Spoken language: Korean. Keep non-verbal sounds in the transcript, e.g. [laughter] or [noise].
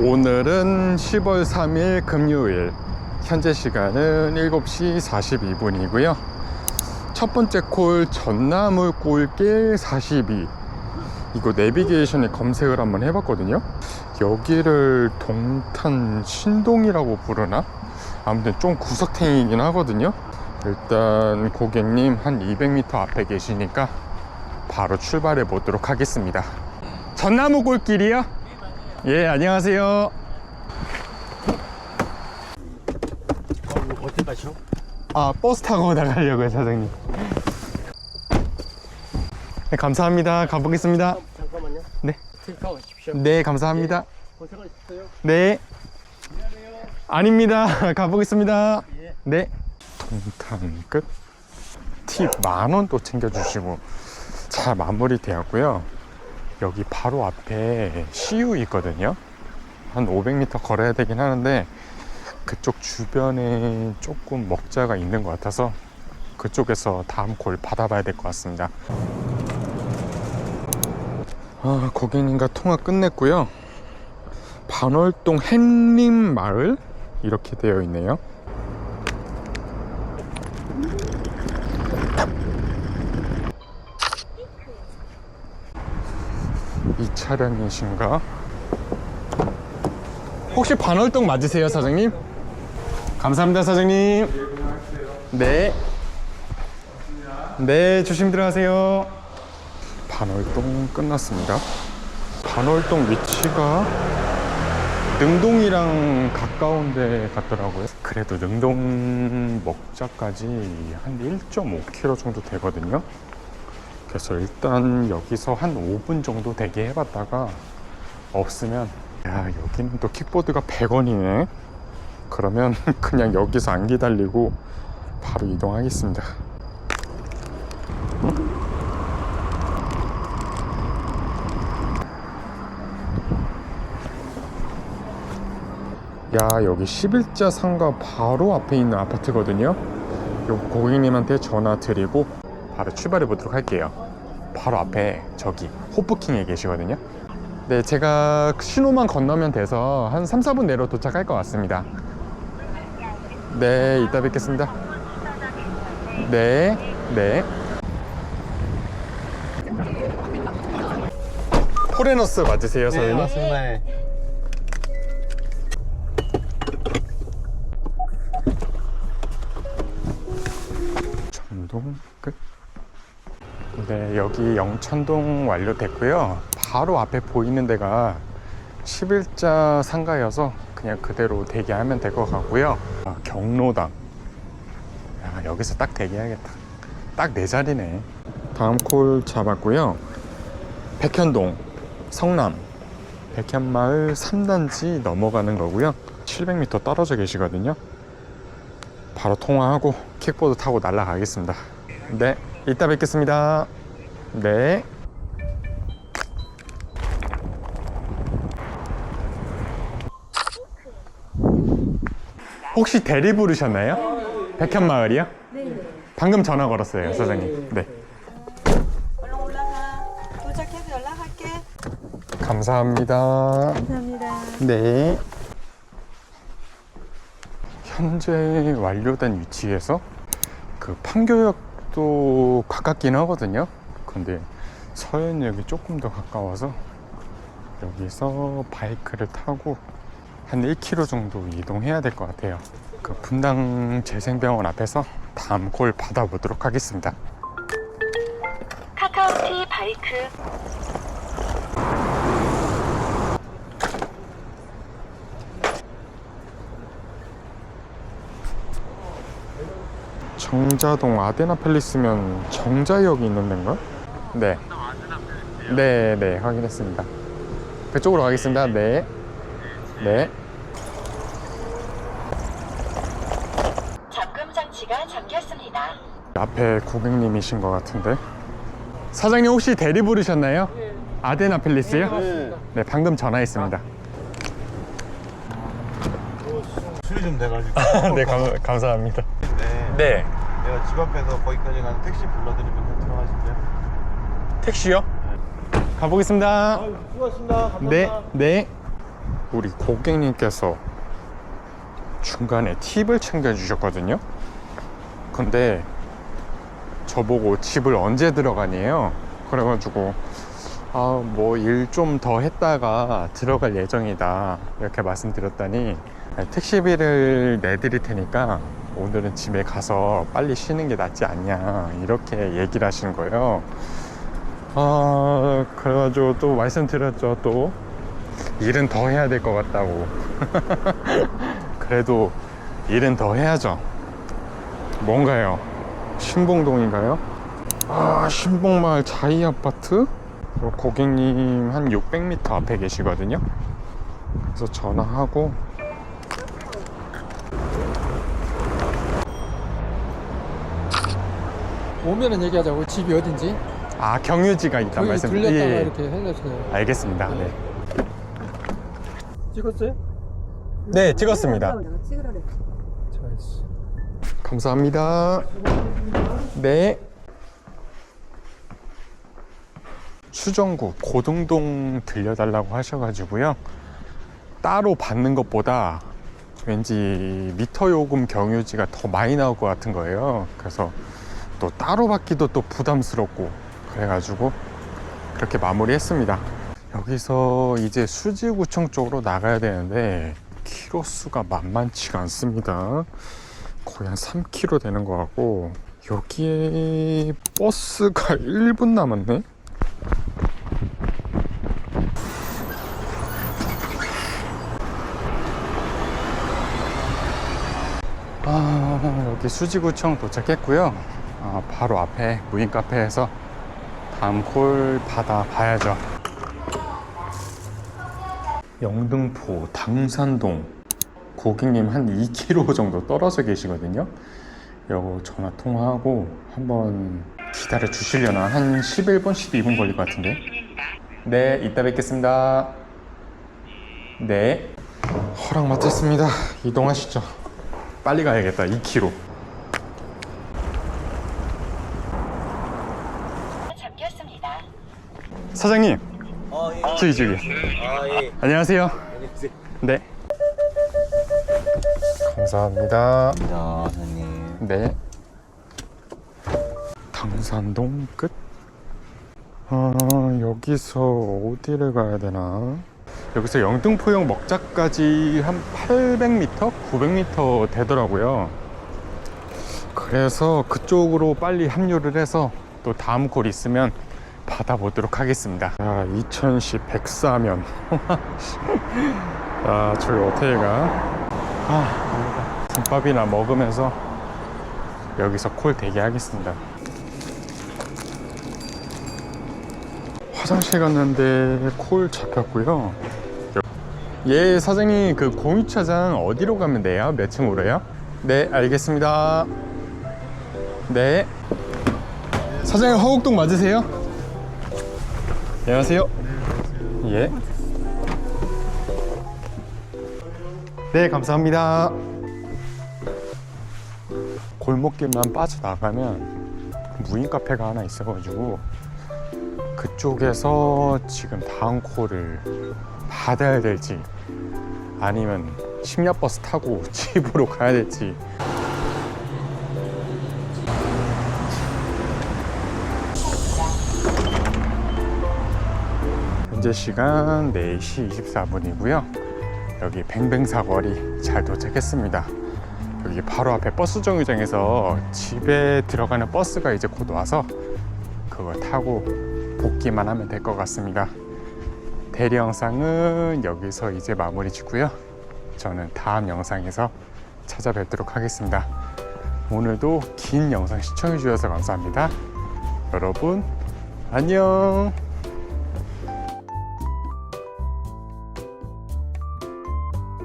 오늘은 10월 3일 금요일. 현재 시간은 7시 42분이고요. 첫 번째 콜 전나무 꼴길 42 이거 내비게이션에 검색을 한번 해봤거든요. 여기를 동탄 신동이라고 부르나? 아무튼 좀 구석탱이긴 하거든요. 일단 고객님 한 200m 앞에 계시니까 바로 출발해 보도록 하겠습니다. 전나무 꼴길이요? 예 안녕하세요 어, 어디 가시오? 아 버스 타고 나가려고요 사장님 네, 감사합니다 가보겠습니다 잠깐만요. 네. 틸타 가십시오. 네 감사합니다 고생하셨어요. 네 아닙니다 [laughs] 가보겠습니다 예. 네 동탄 끝 팁 만 원 또 챙겨주시고 잘 마무리 되었고요 여기 바로 앞에 CU 있거든요. 한 500m 걸어야 되긴 하는데 그쪽 주변에 조금 먹자가 있는 것 같아서 그쪽에서 다음 콜 받아봐야 될 것 같습니다. 아, 고객님과 통화 끝냈고요. 반월동 햇림 마을 이렇게 되어 있네요. 차량이신가? 혹시 반월동 맞으세요, 사장님? 감사합니다, 사장님. 네. 네, 조심 들어가세요. 반월동 끝났습니다. 반월동 위치가 능동이랑 가까운 데 같더라고요. 그래도 능동 먹자까지 한 1.5km 정도 되거든요. 그래서 일단 여기서 한 5분 정도 대기 해봤다가 없으면 야 여기는 또 킥보드가 100원이네. 그러면 [laughs] 그냥 여기서 안 기다리고 바로 이동하겠습니다. 야 여기 11자 상가 바로 앞에 있는 아파트거든요 요 고객님한테 전화 드리고 바로 출발해 보도록 할게요 바로 앞에 저기 호프킹에 계시거든요 네 제가 신호만 건너면 돼서 한 3, 4분 내로 도착할 것 같습니다 네 이따 뵙겠습니다 네 네. 포레너스 맞으세요 선생님? 맞습니다. 청동 끝. 네, 여기 영천동 완료됐고요. 바로 앞에 보이는 데가 11자 상가여서 그냥 그대로 대기하면 될 것 같고요. 아, 경로당. 야, 여기서 딱 대기해야겠다. 딱 내 자리네. 다음 콜 잡았고요. 백현동, 성남, 백현마을 3단지 넘어가는 거고요. 700m 떨어져 계시거든요. 바로 통화하고 킥보드 타고 날아가겠습니다. 네, 이따 뵙겠습니다. 네. 혹시 대리 부르셨나요? 백현마을이요? 네. 방금 전화 걸었어요, 사장님. 네. 얼른 올라가. 도착해서 연락할게. 감사합니다. 감사합니다. 네. 현재 완료된 위치에서 그 판교역도 가깝긴 하거든요. 근데 서현역이 조금 더 가까워서 여기서 바이크를 타고 한 1km 정도 이동해야 될 것 같아요. 그 분당 재생병원 앞에서 다음 콜 받아보도록 하겠습니다. 카카오티 바이크 정자동 아데나 팰리스면 정자역이 있는 데인가? 네. 네, 네, 확인했습니다. 그쪽으로 가겠습니다. 네. 네. 잠금 장치가 잠겼습니다. 앞에 고객님이신 것 같은데. 사장님 혹시 대리 부르셨나요? 아데나 팰리스요? 네. 네, 방금 전화했습니다. 수리 좀 돼가지고. 네, 감, 감사합니다. 네. 네. 내가 집 앞에서 거기까지 가는 택시 불러드리면 들어가실래요? 택시요? 가보겠습니다. 수고하셨습니다. 감사합니다. 네, 네. 우리 고객님께서 중간에 팁을 챙겨주셨거든요. 근데 저보고 집을 언제 들어가니에요. 그래가지고 아 뭐 일 좀 더 했다가 들어갈 예정이다 이렇게 말씀드렸더니 택시비를 내드릴 테니까 오늘은 집에 가서 빨리 쉬는 게 낫지 않냐 이렇게 얘기를 하시는 거예요. 아 그래가지고 또 말씀드렸죠. 또 일은 더 해야 될 것 같다고. [laughs] 그래도 일은 더 해야죠. 뭔가요? 신봉동인가요? 아 신봉마을 자이 아파트? 어, 고객님 한 600m 앞에 계시거든요. 그래서 전화하고. 오면은 얘기하자고. 집이 어딘지 아 경유지가 있단 거기 말씀 들렸다가 예, 예. 이렇게 해주세요 알겠습니다 네. 찍었어요? 네 찍었습니다 잘했어 감사합니다. 네. 수정구 고등동 들려달라고 하셔가지고요. 따로 받는 것보다 왠지 미터 요금 경유지가 더 많이 나올 것 같은 거예요. 그래서 또 따로 받기도 또 부담스럽고 그래가지고 그렇게 마무리했습니다. 여기서 이제 수지구청 쪽으로 나가야 되는데 키로수가 만만치가 않습니다. 거의 한 3km 되는 것 같고 여기에 버스가 [laughs] 1분 남았네 아 여기 수지구청 도착했고요 아, 바로 앞에 무인 카페에서 다음 콜 받아 봐야죠 영등포 당산동 고객님 한 2km 정도 떨어져 계시거든요. 요거 전화 통화하고 한번 기다려 주시려나 한 11분, 12분 걸릴 것 같은데. 네, 이따 뵙겠습니다. 네. 허락 맡았습니다. 이동하시죠. 빨리 가야겠다. 2km. 잠겼습니다. 사장님, 아, 예. 저기 저기. 아, 예. 안녕하세요. 안녕하세요. 네. 감사합니다. 자, 선생님. 네. 당산동 끝. 아, 여기서 어디를 가야 되나? 여기서 영등포역 먹자까지 한 800m, 900m 되더라고요. 그래서 그쪽으로 빨리 합류를 해서 또 다음 콜 있으면 받아보도록 하겠습니다. 아, 2010 백사면. [laughs] 아, 저기 어떻게 가? 아, 김밥이나 먹으면서 여기서 콜 대기하겠습니다. 화장실 갔는데 콜 잡혔고요. 예, 사장님 그 공유차장 어디로 가면 돼요? 몇 층으로요? 네, 알겠습니다. 네. 사장님 허곡동 맞으세요? 안녕하세요. 예. 네, 감사합니다. 골목길만 빠져나가면 무인 카페가 하나 있어가지고 그쪽에서 지금 다음 콜을 받아야 될지 아니면 심야 버스 타고 [laughs] 집으로 가야 될지 현재 시간 4시 24분이고요 여기 뱅뱅사거리 잘 도착했습니다 여기 바로 앞에 버스 정류장에서 집에 들어가는 버스가 이제 곧 와서 그걸 타고 복귀만 하면 될 것 같습니다. 대리 영상은 여기서 이제 마무리 짓고요. 저는 다음 영상에서 찾아뵙도록 하겠습니다. 오늘도 긴 영상 시청해 주셔서 감사합니다. 여러분, 안녕!